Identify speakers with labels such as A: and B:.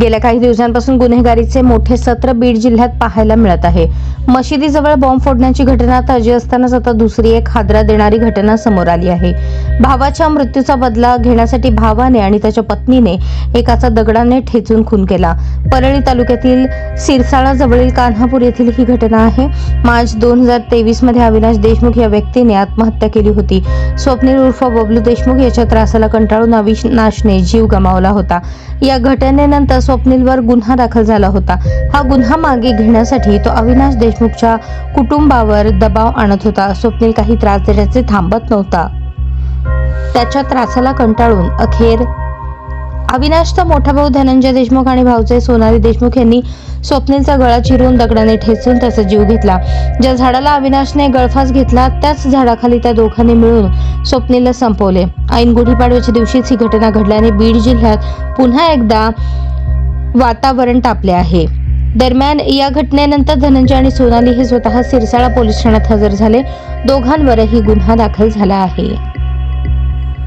A: गेल्या काही दिवसांपासून गुन्हेगारीचे मोठे सत्र बीड जिल्ह्यात पाहायला मिळत आहे. मशिदीजवळ बॉम्ब फोडण्याची घटना ताजी असतानाच आता दुसरी एक हादरा देणारी घटना समोर आली आहे. भावाच्या मृत्यूचा बदला घेण्यासाठी भावाने आणि त्याच्या पत्नीने एकाचा दगडाने ठेचून खून केला. परळी तालुक्यातील सिरसाळा जवळील कान्हापूर येथील ही घटना आहे. मार्च दोन हजार तेवीसमध्ये अविनाश देशमुख या व्यक्तीने आत्महत्या केली होती. स्वप्नील उर्फ बबलू देशमुख याच्या त्रासाला कंटाळून अविनाशने जीव गमावला होता. या घटनेनंतर स्वप्नीलवर गुन्हा दाखल झाला होता. हा गुन्हा मागे घेण्यासाठी तो अविनाश देशमुखच्या कुटुंबावर दबाव आणत होता. स्वप्नील काही त्रास देण्याचे थांबत नव्हता. त्याच्या त्रासाला कंटाळून अखेर अविनाशचा मोठा भाऊ धनंजय देशमुख आणि भाऊचे सोनाली देशमुख यांनी स्वप्नीलचा गळा चिरून दगडाने ठेचून त्याचा जीव घेतला. ज्या झाडाला अविनाशने गळफास घेतला त्याच झाडाखाली त्या दोघांनी मिळून स्वप्नीलला संपवले. ऐन गुढीपाडव्याच्या दिवशीच ही घटना घडल्याने बीड जिल्ह्यात पुन्हा एकदा वातावरण तापले आहे. दरम्यान या घटनेनंतर धनंजय आणि सोनाली हे स्वतः सिरसाळा पोलीस ठाण्यात हजर झाले. दोघांवरही गुन्हा दाखल झाला आहे.